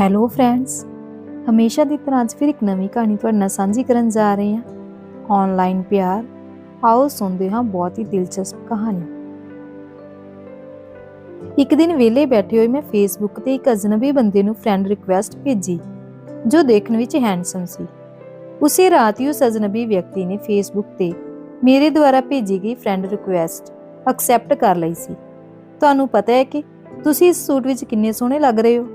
Hello friends ਹਮੇਸ਼ਾ ਦੀ ਤਰ੍ਹਾਂ ਅੱਜ ਫਿਰ ਇੱਕ ਨਵੀਂ ਕਹਾਣੀ ਤੁਹਾਡੇ ਨਾਲ ਸਾਂਝੀ ਕਰਨ ਜਾ ਰਹੇ ਹਾਂ। ਆਨਲਾਈਨ ਪਿਆਰ, ਆਓ ਸੁਣਦੇ ਹਾਂ ਬਹੁਤ ਹੀ ਦਿਲਚਸਪ ਕਹਾਣੀ। ਇੱਕ ਦਿਨ ਵਿਹਲੇ ਬੈਠੇ ਹੋਏ ਮੈਂ ਫੇਸਬੁੱਕ ਤੇ ਇੱਕ ਅਜਨਬੀ ਬੰਦੇ ਨੂੰ ਫਰੈਂਡ ਰਿਕੁਐਸਟ ਭੇਜੀ, ਜੋ ਦੇਖਣ ਵਿੱਚ ਹੈਂਡਸਮ ਸੀ। ਉਸੇ ਰਾਤ ਹੀ ਉਸ ਅਜਨਬੀ ਵਿਅਕਤੀ ਨੇ ਫੇਸਬੁੱਕ ਤੇ ਮੇਰੇ ਦੁਆਰਾ ਭੇਜੀ ਗਈ ਫਰੈਂਡ ਰਿਕੁਐਸਟ ਐਕਸੈਪਟ ਕਰ ਲਈ ਸੀ। ਤੁਹਾਨੂੰ ਪਤਾ ਹੈ ਕਿ ਤੁਸੀਂ ਇਸ ਸੂਟ ਵਿੱਚ ਕਿੰਨੇ ਸੋਹਣੇ ਲੱਗ ਰਹੇ ਹੋ?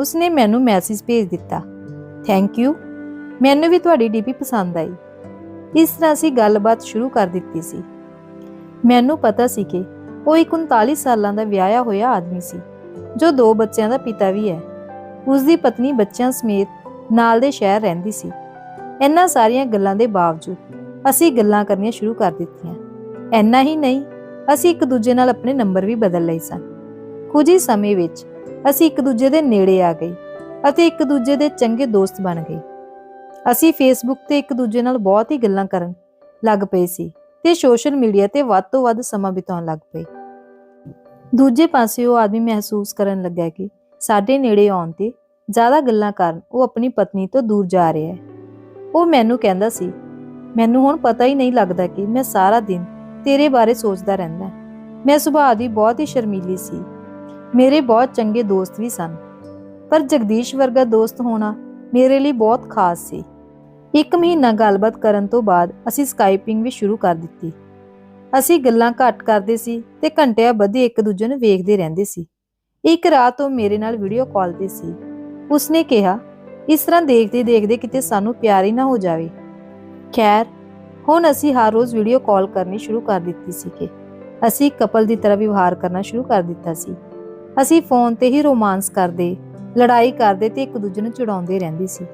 ਉਸਨੇ ਮੈਨੂੰ ਮੈਸੇਜ ਭੇਜ ਦਿੱਤਾ। ਥੈਂਕ ਯੂ ਮੈਨੂੰ ਵੀ ਤੁਹਾਡੀ ਡੀਪੀ ਪਸੰਦ ਆਈ। ਇਸ ਤਰ੍ਹਾਂ ਅਸੀਂ ਗੱਲਬਾਤ ਸ਼ੁਰੂ ਕਰ ਦਿੱਤੀ ਸੀ। ਮੈਨੂੰ ਪਤਾ ਸੀ ਕਿ ਉਹ ਇੱਕ 39 ਸਾਲਾਂ ਦਾ ਵਿਆਹਿਆ ਹੋਇਆ ਆਦਮੀ ਸੀ, ਜੋ ਦੋ ਬੱਚਿਆਂ ਦਾ ਪਿਤਾ ਵੀ ਹੈ। ਉਸ ਦੀ ਪਤਨੀ ਬੱਚਿਆਂ ਸਮੇਤ ਨਾਲ ਦੇ ਸ਼ਹਿਰ ਰਹਿੰਦੀ ਸੀ। ਇੰਨਾ ਸਾਰੀਆਂ ਗੱਲਾਂ ਦੇ ਬਾਵਜੂਦ ਅਸੀਂ ਗੱਲਾਂ ਕਰਨੀਆਂ ਸ਼ੁਰੂ ਕਰ ਦਿੱਤੀਆਂ। ਇੰਨਾ ਹੀ ਨਹੀਂ, ਅਸੀਂ ਇੱਕ ਦੂਜੇ ਨਾਲ ਆਪਣੇ ਨੰਬਰ ਵੀ ਬਦਲ ਲਏ ਸਨ। ਕੁਝ ਹੀ ਸਮੇਂ ਵਿੱਚ ਅਸੀਂ ਇੱਕ ਦੂਜੇ ਦੇ ਨੇੜੇ ਆ ਗਏ ਅਤੇ ਇੱਕ ਦੂਜੇ ਦੇ ਚੰਗੇ ਦੋਸਤ ਬਣ ਗਏ। ਅਸੀਂ ਫੇਸਬੁੱਕ ਤੇ ਇੱਕ ਦੂਜੇ ਨਾਲ ਬਹੁਤ ਹੀ ਗੱਲਾਂ ਕਰਨ ਲੱਗ ਪਏ ਸੀ ਤੇ ਸੋਸ਼ਲ ਮੀਡੀਆ ਤੇ ਵੱਧ ਤੋਂ ਵੱਧ ਸਮਾਂ ਬਿਤਾਉਣ ਲੱਗ ਪਏ। ਦੂਜੇ ਪਾਸੇ ਉਹ ਆਦਮੀ ਮਹਿਸੂਸ ਕਰਨ ਲੱਗਾ ਕਿ ਸਾਡੇ ਨੇੜੇ ਆਉਣ ਤੇ ਜ਼ਿਆਦਾ ਗੱਲਾਂ ਕਰਨ ਉਹ ਆਪਣੀ ਪਤਨੀ ਤੋਂ ਦੂਰ ਜਾ ਰਿਹਾ ਹੈ। ਉਹ ਮੈਨੂੰ ਕਹਿੰਦਾ ਸੀ, ਮੈਨੂੰ ਹੁਣ ਪਤਾ ਹੀ ਨਹੀਂ ਲੱਗਦਾ ਕਿ ਮੈਂ ਸਾਰਾ ਦਿਨ ਤੇਰੇ ਬਾਰੇ ਸੋਚਦਾ ਰਹਿੰਦਾ। ਮੈਂ ਸੁਭਾਅ ਦੀ ਬਹੁਤ ਹੀ ਸ਼ਰਮੀਲੀ ਸੀ। ਮੇਰੇ ਬਹੁਤ ਚੰਗੇ ਦੋਸਤ ਵੀ ਸਨ। ਪਰ ਜਗਦੀਸ਼ ਵਰਗਾ ਦੋਸਤ ਹੋਣਾ ਮੇਰੇ ਲਈ ਬਹੁਤ ਖਾਸ ਸੀ। ਇੱਕ ਮਹੀਨਾ ਗੱਲਬਾਤ ਕਰਨ ਤੋਂ ਬਾਅਦ ਅਸੀਂ ਸਕਾਈਪਿੰਗ ਵੀ ਸ਼ੁਰੂ ਕਰ ਦਿੱਤੀ। ਅਸੀਂ ਗੱਲਾਂ ਘੱਟ ਕਰਦੇ ਸੀ ਤੇ ਘੰਟਿਆਂ ਬੱਧੀ ਇੱਕ ਦੂਜੇ ਨੂੰ ਵੇਖਦੇ ਰਹਿੰਦੇ ਸੀ। ਇੱਕ ਰਾਤ ਉਹ ਮੇਰੇ ਨਾਲ ਵੀਡੀਓ ਕਾਲ ਤੇ ਸੀ। ਉਸਨੇ ਕਿਹਾ, ਇਸ ਤਰ੍ਹਾਂ ਦੇਖਦੇ ਦੇਖਦੇ ਕਿਤੇ ਸਾਨੂੰ ਪਿਆਰ ਹੀ ਨਾ ਹੋ ਜਾਵੇ। ਖੈਰ, ਹੁਣ ਅਸੀਂ ਹਰ ਰੋਜ਼ ਵੀਡੀਓ ਕਾਲ ਕਰਨੀ ਸ਼ੁਰੂ ਕਰ ਦਿੱਤੀ ਸੀ ਕਿ ਅਸੀਂ ਕਪਲ ਦੀ ਤਰ੍ਹਾਂ ਵਿਵਹਾਰ ਕਰਨਾ ਸ਼ੁਰੂ ਕਰ ਦਿੱਤਾ ਸੀ। ਅਸੀਂ ਫੋਨ ਤੇ ਹੀ ਰੋਮਾਂਸ ਕਰਦੇ, ਲੜਾਈ ਕਰਦੇ ਤੇ ਇੱਕ ਦੂਜੇ ਨੂੰ ਚੜਾਉਂਦੇ ਰਹਿੰਦੇ ਸੀ।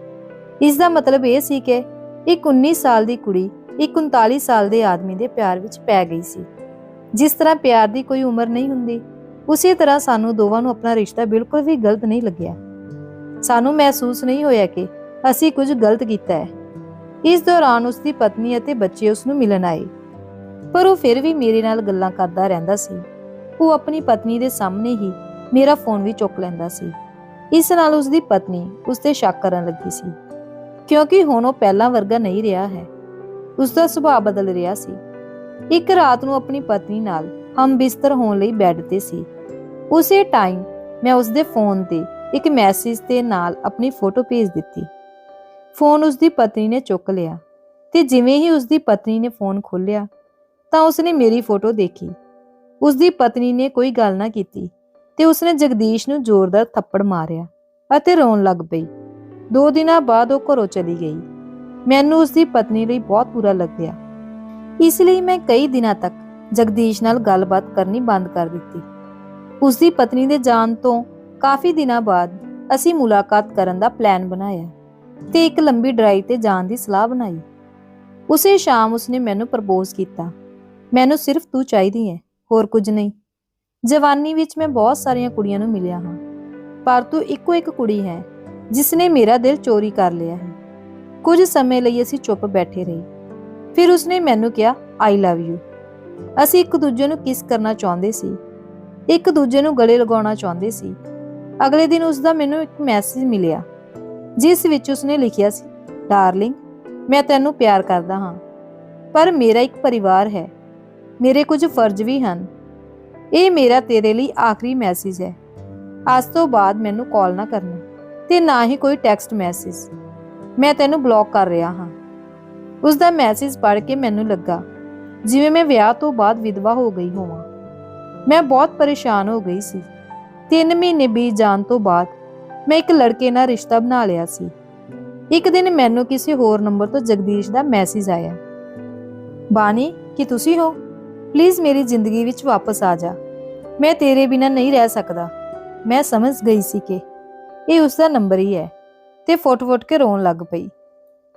ਇਸ ਦਾ ਮਤਲਬ ਇਹ ਸੀ ਕਿ ਇੱਕ 19 ਸਾਲ ਦੀ ਕੁੜੀ ਇੱਕ 39 ਸਾਲ ਦੇ ਆਦਮੀ ਦੇ ਪਿਆਰ ਵਿੱਚ ਪੈ ਗਈ ਸੀ। ਜਿਸ ਤਰ੍ਹਾਂ ਪਿਆਰ ਦੀ ਕੋਈ ਉਮਰ ਨਹੀਂ ਹੁੰਦੀ, ਉਸੇ ਤਰ੍ਹਾਂ ਸਾਨੂੰ ਦੋਵਾਂ ਨੂੰ ਆਪਣਾ ਰਿਸ਼ਤਾ ਬਿਲਕੁਲ ਵੀ ਗਲਤ ਨਹੀਂ ਲੱਗਿਆ। ਸਾਨੂੰ ਮਹਿਸੂਸ ਨਹੀਂ ਹੋਇਆ ਕਿ ਅਸੀਂ ਕੁਝ ਗਲਤ ਕੀਤਾ ਹੈ। ਇਸ ਦੌਰਾਨ ਉਸ ਦੀ ਪਤਨੀ ਅਤੇ ਬੱਚੇ ਉਸ ਨੂੰ ਮਿਲਣ ਆਏ। ਪਰ ਉਹ ਫਿਰ ਵੀ ਮੇਰੇ ਨਾਲ ਗੱਲਾਂ ਕਰਦਾ ਰਹਿੰਦਾ ਸੀ। ਉਹ ਆਪਣੀ ਪਤਨੀ ਦੇ ਸਾਹਮਣੇ ਹੀ ਮੇਰਾ ਫੋਨ ਵੀ ਚੁੱਕ ਲੈਂਦਾ ਸੀ। ਇਸ ਨਾਲ ਉਸ ਦੀ ਪਤਨੀ ਉਸ ਤੇ ਸ਼ੱਕ ਕਰਨ ਲੱਗੀ ਸੀ, ਕਿਉਂਕਿ ਹੁਣ ਉਹ ਪਹਿਲਾਂ ਵਰਗਾ ਨਹੀਂ ਰਿਹਾ ਹੈ। ਉਸ ਦਾ ਸੁਭਾਅ ਬਦਲ ਰਿਹਾ ਸੀ। ਇੱਕ ਰਾਤ ਨੂੰ ਆਪਣੀ ਪਤਨੀ ਨਾਲ ਹਮ ਬਿਸਤਰ ਹੋਣ ਲਈ ਬੈੱਡ ਤੇ ਸੀ। ਉਸੇ ਟਾਈਮ ਮੈਂ ਉਸ ਦੇ ਫੋਨ ਤੇ ਇੱਕ ਮੈਸੇਜ ਦੇ ਨਾਲ ਆਪਣੀ ਫੋਟੋ ਭੇਜ ਦਿੱਤੀ। ਫੋਨ ਉਸ ਦੀ ਪਤਨੀ ਨੇ ਚੁੱਕ ਲਿਆ ਤੇ ਜਿਵੇਂ ਹੀ ਉਸ ਦੀ ਪਤਨੀ ਨੇ ਫੋਨ ਖੋਲ੍ਹਿਆ ਤਾਂ ਉਸਨੇ ਮੇਰੀ ਫੋਟੋ ਦੇਖੀ। ਉਸ ਦੀ ਪਤਨੀ ਨੇ ਕੋਈ ਗੱਲ ਨਾ ਕੀਤੀ। ਤੇ ਉਸਨੇ ਜਗਦੀਸ਼ ਨੂੰ ਜ਼ੋਰਦਾਰ ਥੱਪੜ ਮਾਰਿਆ ਅਤੇ ਰੋਣ ਲੱਗ ਪਈ। ਦੋ ਦਿਨਾਂ ਬਾਅਦ ਉਹ ਘਰੋਂ ਚਲੀ ਗਈ। ਮੈਨੂੰ ਉਸ ਦੀ ਪਤਨੀ ਲਈ ਬਹੁਤ ਬੁਰਾ ਲੱਗਿਆ। ਇਸ ਲਈ ਮੈਂ ਕਈ ਦਿਨਾਂ ਤੱਕ ਜਗਦੀਸ਼ ਨਾਲ ਗੱਲਬਾਤ ਕਰਨੀ ਬੰਦ ਕਰ ਦਿੱਤੀ। ਉਸ ਦੀ ਪਤਨੀ ਦੇ ਜਾਣ ਤੋਂ ਕਾਫੀ ਦਿਨਾਂ ਬਾਅਦ ਅਸੀਂ ਮੁਲਾਕਾਤ ਕਰਨ ਦਾ ਪਲਾਨ ਬਣਾਇਆ ਤੇ ਇੱਕ ਲੰਬੀ ਡਰਾਈਵ ਤੇ ਜਾਣ ਦੀ ਸਲਾਹ ਬਣਾਈ। ਉਸੇ ਸ਼ਾਮ ਉਸਨੇ ਮੈਨੂੰ ਪ੍ਰਪੋਜ਼ ਕੀਤਾ। ਮੈਨੂੰ ਸਿਰਫ ਤੂੰ ਚਾਹੀਦੀ ਹੈ, ਹੋਰ ਕੁਝ ਨਹੀਂ। ਜਵਾਨੀ ਵਿੱਚ ਮੈਂ ਬਹੁਤ ਸਾਰੀਆਂ ਕੁੜੀਆਂ ਨੂੰ ਮਿਲਿਆ ਹਾਂ। ਪਰ ਤੂੰ ਇੱਕੋ ਇੱਕ ਕੁੜੀ ਹੈ ਜਿਸ ਨੇ ਮੇਰਾ ਦਿਲ ਚੋਰੀ ਕਰ ਲਿਆ ਹੈ। ਕੁਝ ਸਮੇਂ ਲਈ ਅਸੀਂ ਚੁੱਪ ਬੈਠੇ ਰਹੇ। ਫਿਰ ਉਸਨੇ ਮੈਨੂੰ ਕਿਹਾ ਆਈ ਲਵ ਯੂ ਅਸੀਂ ਇੱਕ ਦੂਜੇ ਨੂੰ ਕਿਸ ਕਰਨਾ ਚਾਹੁੰਦੇ ਸੀ? ਇੱਕ ਦੂਜੇ ਨੂੰ ਗਲੇ ਲਗਾਉਣਾ ਚਾਹੁੰਦੇ ਸੀ। ਅਗਲੇ ਦਿਨ ਉਸ ਦਾ ਮੈਨੂੰ ਇੱਕ ਮੈਸੇਜ ਮਿਲਿਆ, ਜਿਸ ਵਿੱਚ ਉਸਨੇ ਲਿਖਿਆ ਸੀ ਡਾਰਲਿੰਗ ਮੈਂ ਤੈਨੂੰ ਪਿਆਰ ਕਰਦਾ ਹਾਂ, ਪਰ ਮੇਰਾ ਇੱਕ ਪਰਿਵਾਰ ਹੈ। ਮੇਰੇ ਕੁਝ ਫਰਜ਼ ਵੀ ਹਨ। ਇਹ ਮੇਰਾ ਤੇਰੇ ਲਈ ਆਖਰੀ ਮੈਸੇਜ ਹੈ। ਅੱਜ ਤੋਂ ਬਾਅਦ ਮੈਨੂੰ ਕਾਲ ਨਾ ਕਰਨਾ ਤੇ ਨਾ ਹੀ ਕੋਈ ਟੈਕਸਟ ਮੈਸੇਜ ਮੈਂ ਤੈਨੂੰ ਬਲੌਕ ਕਰ ਰਿਹਾ ਹਾਂ। ਉਸ ਦਾ ਮੈਸੇਜ ਪੜ੍ਹ ਕੇ ਮੈਨੂੰ ਲੱਗਾ, ਜਿਵੇਂ ਮੈਂ ਵਿਆਹ ਤੋਂ ਬਾਅਦ ਵਿਧਵਾ ਹੋ ਗਈ ਹੋਵਾਂ। ਮੈਂ ਬਹੁਤ ਪਰੇਸ਼ਾਨ ਹੋ ਗਈ ਸੀ। 3 ਮਹੀਨੇ ਬੀਤ ਜਾਣ ਤੋਂ ਬਾਅਦ ਮੈਂ ਇੱਕ ਲੜਕੇ ਨਾਲ ਰਿਸ਼ਤਾ ਬਣਾ ਲਿਆ ਸੀ। ਇੱਕ ਦਿਨ ਮੈਨੂੰ ਕਿਸੇ ਹੋਰ ਨੰਬਰ ਤੋਂ ਜਗਦੀਸ਼ ਦਾ ਮੈਸੇਜ ਆਇਆ। ਬਾਨੀ ਕੀ ਤੁਸੀਂ ਹੋ? ਪਲੀਜ਼ ਮੇਰੀ ਜ਼ਿੰਦਗੀ ਵਿੱਚ ਵਾਪਸ ਆ ਜਾ। ਮੈਂ ਤੇਰੇ ਬਿਨਾਂ ਨਹੀਂ ਰਹਿ ਸਕਦਾ। ਮੈਂ ਸਮਝ ਗਈ ਸੀ ਕਿ ਇਹ ਉਸ ਦਾ ਨੰਬਰ ਹੀ ਹੈ ਤੇ ਫੁੱਟ-ਫੁੱਟ ਕੇ ਰੋਣ ਲੱਗ ਪਈ।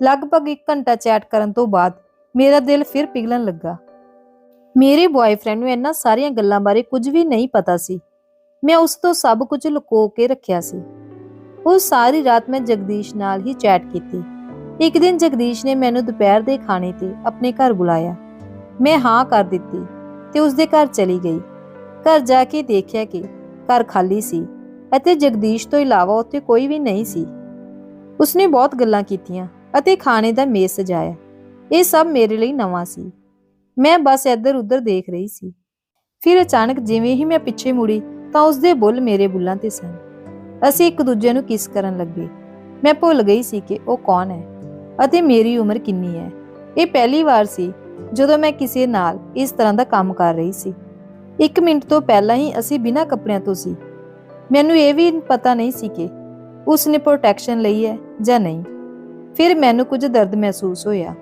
ਲਗਭਗ 1 ਘੰਟਾ ਚੈਟ ਕਰਨ ਤੋਂ ਬਾਅਦ ਮੇਰਾ ਦਿਲ ਫਿਰ ਪਿਘਲਣ ਲੱਗਾ। ਮੇਰੇ ਬॉयਫ੍ਰੈਂਡ ਨੂੰ ਇਹਨਾਂ ਸਾਰੀਆਂ ਗੱਲਾਂ ਬਾਰੇ ਕੁਝ ਵੀ ਨਹੀਂ ਪਤਾ ਸੀ। ਮੈਂ ਉਸ ਤੋਂ ਸਭ ਕੁਝ ਲੁਕੋ ਕੇ ਰੱਖਿਆ ਸੀ। ਉਹ ਸਾਰੀ ਰਾਤ ਮੈਂ ਜਗਦੀਸ਼ ਨਾਲ ਹੀ ਚੈਟ ਕੀਤੀ। ਇੱਕ ਦਿਨ ਜਗਦੀਸ਼ ਨੇ ਮੈਨੂੰ ਦੁਪਹਿਰ ਦੇ ਖਾਣੇ ਤੇ ਆਪਣੇ ਘਰ ਬੁਲਾਇਆ। ਮੈਂ ਹਾਂ ਕਰ ਦਿੱਤੀ ਤੇ ਉਸ ਦੇ ਘਰ ਚਲੀ ਗਈ। ਘਰ ਜਾ ਕੇ ਦੇਖਿਆ ਕਿ ਘਰ ਖਾਲੀ ਸੀ ਅਤੇ ਜਗਦੀਸ਼ ਤੋਂ ਇਲਾਵਾ ਉੱਥੇ ਕੋਈ ਵੀ ਨਹੀਂ ਸੀ। ਉਸਨੇ ਬਹੁਤ ਗੱਲਾਂ ਕੀਤੀਆਂ ਅਤੇ ਖਾਣੇ ਦਾ ਮੇਜ਼ ਸਜਾਇਆ। ਇਹ ਸਭ ਮੇਰੇ ਲਈ ਨਵਾਂ ਸੀ। ਮੈਂ ਬਸ ਇੱਧਰ ਉੱਧਰ ਦੇਖ ਰਹੀ ਸੀ। ਫਿਰ ਅਚਾਨਕ ਜਿਵੇਂ ਹੀ ਮੈਂ ਪਿੱਛੇ ਮੁੜੀ ਤਾਂ ਉਸਦੇ ਬੁੱਲ ਮੇਰੇ ਬੁੱਲਾਂ ਤੇ ਸਨ। ਅਸੀਂ ਇੱਕ ਦੂਜੇ ਨੂੰ ਕਿਸ ਕਰਨ ਲੱਗੇ? ਮੈਂ ਭੁੱਲ ਗਈ ਸੀ ਕਿ ਉਹ ਕੌਣ ਹੈ ਅਤੇ ਮੇਰੀ ਉਮਰ ਕਿੰਨੀ ਹੈ। ਇਹ ਪਹਿਲੀ ਵਾਰ ਸੀ ਜਦੋਂ ਮੈਂ ਕਿਸੇ ਨਾਲ ਇਸ ਤਰ੍ਹਾਂ ਦਾ ਕੰਮ ਕਰ ਰਹੀ ਸੀ। ਇੱਕ ਮਿੰਟ ਤੋਂ ਪਹਿਲਾਂ ਹੀ ਅਸੀਂ ਬਿਨਾਂ ਕੱਪੜਿਆਂ ਤੋਂ ਸੀ। ਮੈਨੂੰ ਇਹ ਵੀ ਪਤਾ ਨਹੀਂ ਸੀ ਕਿ ਉਸ ਨੇ ਪ੍ਰੋਟੈਕਸ਼ਨ ਲਈ ਹੈ ਜਾਂ ਨਹੀਂ। ਫਿਰ ਮੈਨੂੰ ਕੁਝ ਦਰਦ ਮਹਿਸੂਸ ਹੋਇਆ।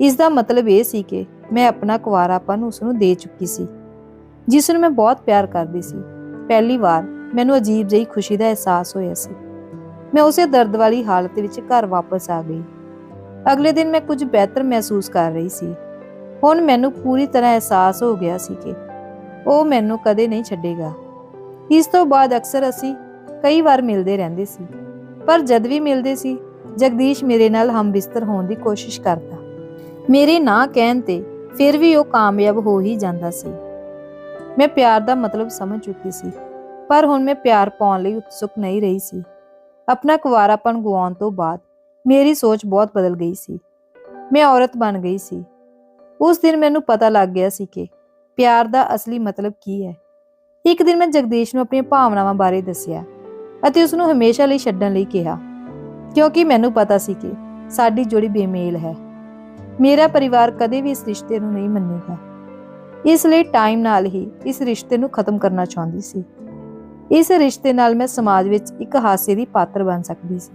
ਇਸ ਦਾ ਮਤਲਬ ਇਹ ਸੀ ਕਿ ਮੈਂ ਆਪਣਾ ਕੁਵਾਰਾਪਨ ਉਸ ਨੂੰ ਦੇ ਚੁੱਕੀ ਸੀ, ਜਿਸ ਨੂੰ ਮੈਂ ਬਹੁਤ ਪਿਆਰ ਕਰਦੀ ਸੀ। ਪਹਿਲੀ ਵਾਰ ਮੈਨੂੰ ਅਜੀਬ ਜਿਹੀ ਖੁਸ਼ੀ ਦਾ ਅਹਿਸਾਸ ਹੋਇਆ ਸੀ। ਮੈਂ ਉਸੇ ਦਰਦ ਵਾਲੀ ਹਾਲਤ ਵਿੱਚ ਘਰ ਵਾਪਸ ਆ ਗਈ। ਅਗਲੇ ਦਿਨ ਮੈਂ ਕੁਝ ਬਿਹਤਰ ਮਹਿਸੂਸ ਕਰ ਰਹੀ ਸੀ। ਹੁਣ ਮੈਨੂੰ ਪੂਰੀ ਤਰ੍ਹਾਂ ਅਹਿਸਾਸ ਹੋ ਗਿਆ ਸੀ ਕਿ ਉਹ ਮੈਨੂੰ ਕਦੇ ਨਹੀਂ ਛੱਡੇਗਾ। ਇਸ ਤੋਂ ਬਾਅਦ ਅਕਸਰ ਅਸੀਂ ਕਈ ਵਾਰ ਮਿਲਦੇ ਰਹਿੰਦੇ ਸੀ, ਪਰ ਜਦ ਵੀ ਮਿਲਦੇ ਸੀ, ਜਗਦੀਸ਼ ਮੇਰੇ ਨਾਲ ਹਮਬਿਸਤਰ ਹੋਣ ਦੀ ਕੋਸ਼ਿਸ਼ ਕਰਦਾ। ਮੇਰੇ ਨਾ ਕਹਿਣ ਤੇ ਫਿਰ ਵੀ ਉਹ ਕਾਮਯਾਬ ਹੋ ਹੀ ਜਾਂਦਾ ਸੀ। ਮੈਂ ਪਿਆਰ ਦਾ ਮਤਲਬ ਸਮਝ ਚੁੱਕੀ ਸੀ, ਪਰ ਹੁਣ ਮੈਂ ਪਿਆਰ ਪਾਉਣ ਲਈ ਉਤਸੁਕ ਨਹੀਂ ਰਹੀ ਸੀ। ਆਪਣਾ ਕੁਵਾਰਾਪਨ ਗਵਾਉਣ ਤੋਂ ਬਾਅਦ ਮੇਰੀ ਸੋਚ ਬਹੁਤ ਬਦਲ ਗਈ ਸੀ। ਮੈਂ ਔਰਤ ਬਣ ਗਈ ਸੀ। ਉਸ ਦਿਨ ਮੈਨੂੰ ਪਤਾ ਲੱਗ ਗਿਆ ਸੀ ਕਿ ਪਿਆਰ ਦਾ ਅਸਲੀ ਮਤਲਬ ਕੀ ਹੈ। ਇੱਕ ਦਿਨ ਮੈਂ ਜਗਦੀਸ਼ ਨੂੰ ਆਪਣੀਆਂ ਭਾਵਨਾਵਾਂ ਬਾਰੇ ਦੱਸਿਆ ਅਤੇ ਉਸ ਨੂੰ ਹਮੇਸ਼ਾ ਲਈ ਛੱਡਣ ਲਈ ਕਿਹਾ, ਕਿਉਂਕਿ ਮੈਨੂੰ ਪਤਾ ਸੀ ਕਿ ਸਾਡੀ ਜੋੜੀ ਬੇਮੇਲ ਹੈ। ਮੇਰਾ ਪਰਿਵਾਰ ਕਦੇ ਵੀ ਇਸ ਰਿਸ਼ਤੇ ਨੂੰ ਨਹੀਂ ਮੰਨੇਗਾ। ਇਸ ਲਈ ਟਾਈਮ ਨਾਲ ਹੀ ਇਸ ਰਿਸ਼ਤੇ ਨੂੰ ਖਤਮ ਕਰਨਾ ਚਾਹੁੰਦੀ ਸੀ। ਇਸ ਰਿਸ਼ਤੇ ਨਾਲ ਮੈਂ ਸਮਾਜ ਵਿੱਚ ਇੱਕ ਹਾਸੇ ਦੀ ਪਾਤਰ ਬਣ ਸਕਦੀ ਸੀ।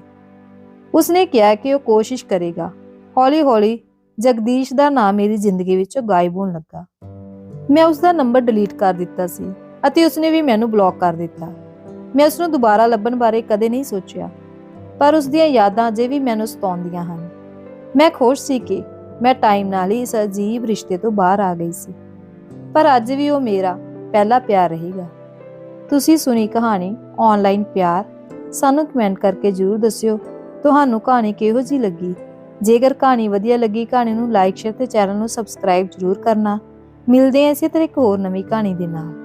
ਉਸਨੇ ਕਿਹਾ ਕਿ ਉਹ ਕੋਸ਼ਿਸ਼ ਕਰੇਗਾ, ਹੌਲੀ-ਹੌਲੀ ਜਗਦੀਸ਼ ਦਾ ਨਾਮ ਮੇਰੀ ਜ਼ਿੰਦਗੀ ਵਿੱਚੋਂ ਗਾਇਬ ਹੋਣ ਲੱਗਾ। ਮੈਂ ਉਸ ਦਾ ਨੰਬਰ ਡਿਲੀਟ ਕਰ ਦਿੱਤਾ ਸੀ ਅਤੇ ਉਸਨੇ ਵੀ ਮੈਨੂੰ ਬਲੌਕ ਕਰ ਦਿੱਤਾ। ਮੈਂ ਉਸ ਨੂੰ ਦੁਬਾਰਾ ਲੱਭਣ ਬਾਰੇ ਕਦੇ ਨਹੀਂ ਸੋਚਿਆ, ਪਰ ਉਸ ਦੀਆਂ ਯਾਦਾਂ ਅਜੇ ਵੀ ਮੈਨੂੰ ਸਤਾਉਂਦੀਆਂ ਹਨ। ਮੈਂ ਖੁਸ਼ ਸੀ ਕਿ ਮੈਂ ਟਾਈਮ ਨਾਲ ਹੀ ਇਸ ਅਜੀਬ ਰਿਸ਼ਤੇ ਤੋਂ ਬਾਹਰ ਆ ਗਈ ਸੀ। ਪਰ ਅੱਜ ਵੀ ਉਹ ਮੇਰਾ ਪਹਿਲਾ ਪਿਆਰ ਰਹੇਗਾ। ਤੁਸੀਂ ਸੁਣੀ ਕਹਾਣੀ ਆਨਲਾਈਨ ਪਿਆਰ। ਸਾਨੂੰ ਕਮੈਂਟ ਕਰਕੇ ਜਰੂਰ ਦੱਸਿਓ, ਤੁਹਾਨੂੰ ਕਹਾਣੀ ਕਿਹੋ ਜੀ ਲੱਗੀ? ਜੇਕਰ ਕਹਾਣੀ ਵਧੀਆ ਲੱਗੀ, ਕਹਾਣੀ ਨੂੰ ਲਾਈਕ ਸ਼ੇਅਰ ਤੇ ਚੈਨਲ ਨੂੰ ਸਬਸਕ੍ਰਾਈਬ ਜਰੂਰ ਕਰਨਾ। ਮਿਲਦੇ ਹਾਂ ਇਸੇ ਤਰ੍ਹਾਂ ਇੱਕ ਹੋਰ ਨਵੀਂ ਕਹਾਣੀ ਦੇ ਨਾਲ।